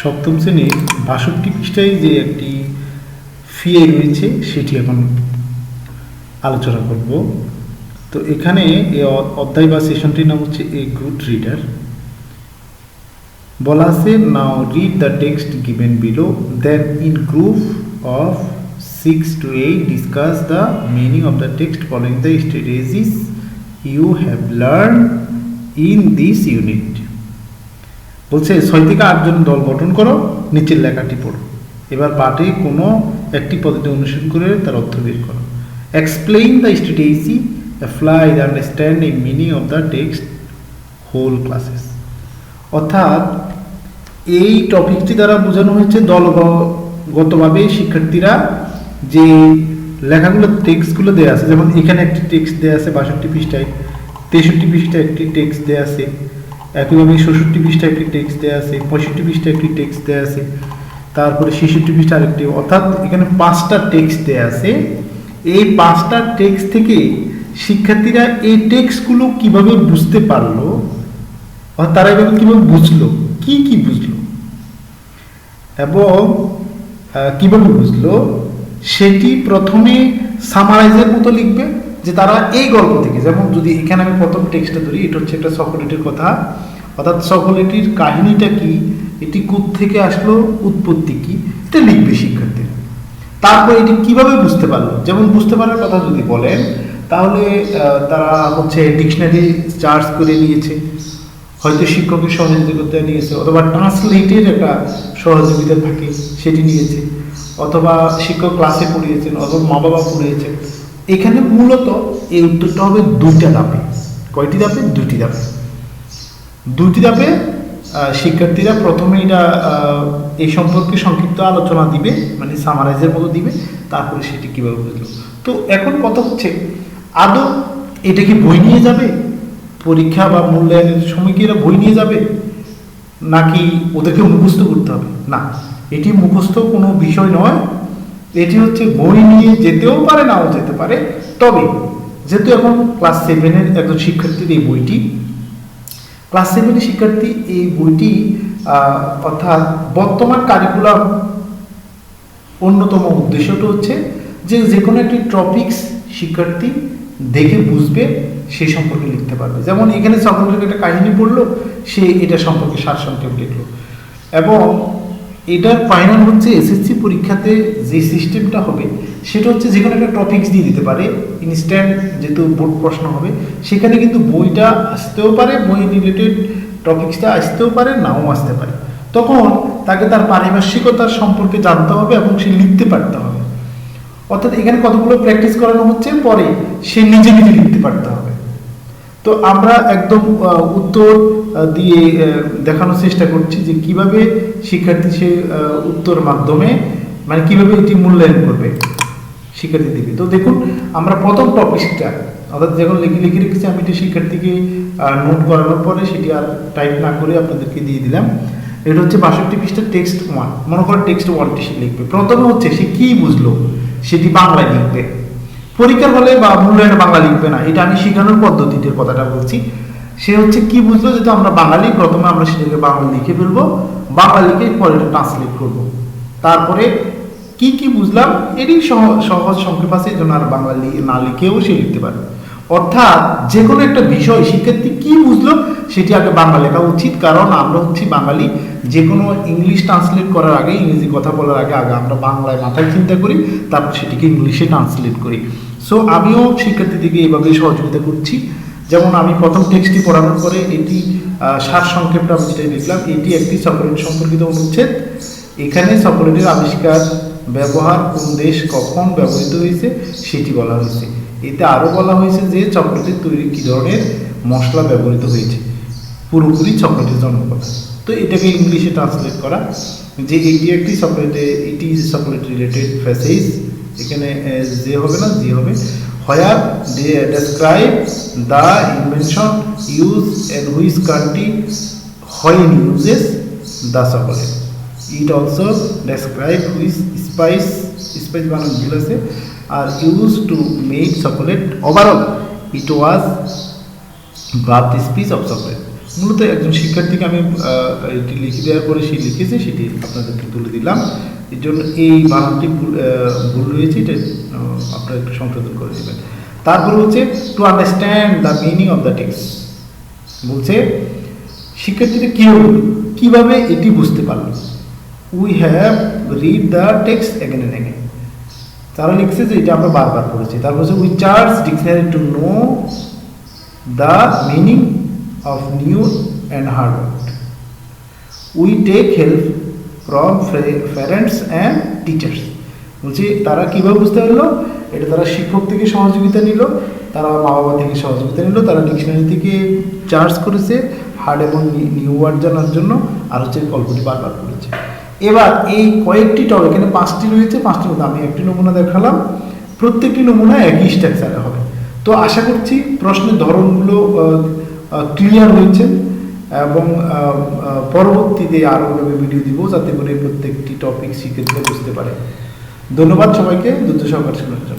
সপ্তম শ্রেণির বাষট্টি পৃষ্ঠায় যে একটি ফিএ রয়েছে সেটি এখন আলোচনা করব। তো এখানে এই অধ্যায় বা সেশনটির নাম হচ্ছে এ গুড রিডার বলা আছে now read the text given below then in group of six to eight discuss the meaning of the text following the strategies you have learn in this unit বলছে ছয় থেকে আটজন দল গঠন করো, নিচের লেখাটি পড়ো। এবার পাঠে কোনো একটি পদ্ধতি অনুসরণ করে তার অর্থ বের করো। Explain the strategy apply the understanding meaning of the text whole classes অর্থাৎ, এই টপিকটি দ্বারা বোঝানো হয়েছে দলগতভাবে শিক্ষার্থীরা যে লেখাগুলো টেক্সটগুলো দেওয়া আছে, যেমন এখানে একটি টেক্সট দেওয়া আছে, বাষট্টি পৃষ্ঠায় তেষট্টি পৃষ্ঠায় একটি টেক্সট দেওয়া আছে একইভাবে ষষট্টি পৃষ্ঠায় একটি টেক্সট দেওয়া আছে, পঁয়ষট্টি পৃষ্ঠায় একটি টেক্সট দেওয়া আছে, তারপরে ছেষট্টি পৃষ্ঠা আরেকটি, অর্থাৎ এখানে পাঁচটা টেক্সট দেওয়া আছে। এই পাঁচটা টেক্সট থেকে শিক্ষার্থীরা এই টেক্সটগুলো কীভাবে বুঝতে পারল তারা এভাবে কীভাবে বুঝলো, কি কি বুঝলো, এবং কীভাবে বুঝলো, সেটি প্রথমে সামারাইজের মতো লিখবে। যে তারা এই গল্প থেকে, যেমন যদি এখানে আমি প্রথম টেক্সটটা ধরি, এটা হচ্ছে একটা সকলেটির কথা। অর্থাৎ সকলেটির কাহিনীটা কি? এটি থেকে আসলো? উৎপত্তি কি? এটা লিখবে শিক্ষার্থীরা। তারপর এটি কীভাবে বুঝতে পারল? যেমন বুঝতে পারার কথা যদি বলেন, তাহলে তারা হচ্ছে ডিকশনারি চার্জ করে নিয়েছে। হয়তো শিক্ষকের সহযোগিতা নিয়েছে, অথবা ট্রান্সলেটের একটা সহযোগিতা থাকে, সেটি নিয়েছে। অথবা শিক্ষক ক্লাসে পড়িয়েছেন, অথবা মা বাবা পড়িয়েছেন। এখানে মূলত এই উত্তরটা হবে দুইটা ধাপে। কয়টি ধাপে? দুইটি ধাপে। দুইটি আহ, শিক্ষার্থীরা প্রথমে এটা এই সম্পর্কে সংক্ষিপ্ত আলোচনা দিবে মানে সামারাইজের মতো দিবে তারপরে সেটি কীভাবে বুঝলো। তো এখন কথা হচ্ছে আদৌ এটা কি বই নিয়ে যাবে? পরীক্ষা বা মূল্যায়নের সময় কি এরা বই নিয়ে যাবে? নাকি ওদেরকে মুখস্থ করতে হবে? না এটি মুখস্থ কোনো বিষয় নয়। এটি হচ্ছে বই নিয়ে যেতেও পারে, নাও যেতে পারে। তবে, যেহেতু এখন ক্লাস সেভেনের একজন শিক্ষার্থীর এই বইটি ক্লাস সেভেনের শিক্ষার্থী এই বইটি অর্থাৎ বর্তমান কারিকুলাম অন্যতম উদ্দেশ্যটা হচ্ছে যে যে কোনো একটি টপিকস শিক্ষার্থী দেখে বুঝবে, সে সম্পর্কে লিখতে পারবে। যেমন এখানে সকলের একটা কাহিনী পড়ল, সে এটা সম্পর্কে সারসংক্ষেপ লিখলো। এবং এটার ফাইনাল হচ্ছে এসএসসি পরীক্ষাতে যে সিস্টেমটা হবে, সেটা হচ্ছে যে কোনো একটা টপিকস দিয়ে দিতে পারে। ইনস্ট্যান্ট যেহেতু বোর্ড প্রশ্ন হবে, সেখানে কিন্তু বইটা আসতেও পারে, বই রিলেটেড টপিকসটা আসতেও পারে, নাও আসতে পারে। তখন তাকে তার পারিপার্শ্বিকতার সম্পর্কে জানতে হবে এবং সে লিখতে পারতে হবে। অর্থাৎ এখানে কতগুলো প্র্যাকটিস করানো হচ্ছে, পরে সে নিজে নিজে লিখতে পারতে হবে। তো আমরা একদম উত্তর দিয়ে দেখানোর চেষ্টা করছি যে কীভাবে শিক্ষার্থী সে উত্তর মাধ্যমে মানে কীভাবে এটি মূল্যায়ন করবে শিক্ষার্থী দিবে তো দেখুন, আমরা প্রথম টপিকটা, অর্থাৎ যখন লিখে লিখে রেখেছি, আমি এটি শিক্ষার্থীকে নোট করানোর পরে সেটি আর টাইপ না করে আপনাদেরকে দিয়ে দিলাম। এটা হচ্ছে বাষট্টি পৃষ্ঠার টেক্সট ওয়ান মনে করেন টেক্সট ওয়ানটি সে লিখবে। প্রথমে হচ্ছে সে কি বুঝলো? সেটি বাংলায় লিখবে। পরীক্ষার হলে বা মূল্যায়নে বাংলা লিখবে না, এটা আমি শেখানোর পদ্ধতিটির কথাটা বলছি। সে হচ্ছে কি বুঝলো যেহেতু আমরা বাঙালি, প্রথমে আমরা সেটাকে বাংলা লিখে ফেলব, বাংলা লিখে পরে ট্রান্সলেট করব। তারপরে কি কি বুঝলাম এটি সহজ সহজ সংক্ষেপ আছে যেন আর বাংলা না লিখেও সে লিখতে পারবে। অর্থাৎ যে কোনো একটা বিষয় শিক্ষার্থী কি বুঝলো সেটি আগে বাংলা লেখা উচিত, কারণ আমরা হচ্ছি বাঙালি। যে কোনো ইংলিশ ট্রান্সলেট করার আগে, ইংরেজি কথা বলার আগে আগে আমরা বাংলায় মাথায় চিন্তা করি, তারপর সেটিকে ইংলিশে ট্রান্সলেট করি। সো আমিও শিক্ষার্থীদেরকে এইভাবে সহযোগিতা করছি। যেমন আমি প্রথম টেক্সটটি পড়ানোর পরে এটি সার সংক্ষেপটা আমি যেটা লিখলাম এটি একটি চকোলেট সম্পর্কিত অনুচ্ছেদ। এখানে চকোলেটের আবিষ্কার, ব্যবহার, কোন দেশ কখন ব্যবহৃত হয়েছে, সেটি বলা হয়েছে। এতে আরও বলা হয়েছে যে চকোলেটের তৈরি কী ধরনের মশলা ব্যবহৃত হয়েছে। পুরোপুরি চকোলেটের জন্মকথা তো এটাকে ইংলিশে ট্রান্সলেট করা যে এটি একটি চকোলেটে এটি চকোলেট রিলেটেড ফ্যাসেজ এখানে যে হবে না যে হবে। Where they describe the invention use and which country when uses the chocolate it also describe which spice spice বানান ভুল আছে। আর use to make chocolate overall it was birth speech of chocolate মূলত একজন শিক্ষার্থীকে আমি এটি লিখে দেওয়ার পরে সে লিখেছে, সেটি আপনাদেরকে তুলে দিলাম। এর জন্য এই বানানটি ভুল রয়েছে, এটা আপনারা একটু সংশোধন করে দেবেন তারপরে হচ্ছে to understand the meaning of the text বলছে, শিক্ষার্থীরা কীভাবে কীভাবে এটি বুঝতে পারল? We have read the text again and again তারা লিখছে যে এটা আমরা বারবার পড়েছি। তারপর হচ্ছে we charge dictionary to know the meaning of new and hard word we take help from parents and teachers বলছি, তারা কীভাবে বুঝতে পারল? এটা তারা শিক্ষক থেকে সহযোগিতা নিল, তারা মা বাবা থেকে সহযোগিতা নিল, তারা ডিকশনারি থেকে চার্জ করেছে হার্ড এবং নিউ ওয়ার্ড জানার জন্য, আর হচ্ছে গল্পটি বারবার পড়েছে। এবার এই কয়েকটি টবে এখানে পাঁচটি রয়েছে, পাঁচটি মধ্যে আমি একটি নমুনা দেখালাম। প্রত্যেকটি নমুনা একই স্ট্রাকচারে হবে। তো আশা করছি প্রশ্নের ধরনগুলো ক্লিয়ার হয়েছে এবং পরবর্তীতে আরও ভিডিও দিব যাতে করে প্রত্যেকটি টপিক শিক্ষার্থীরা বুঝতে পারে। ধন্যবাদ সবাইকে, দ্রুত সহকার শোনার জন্য।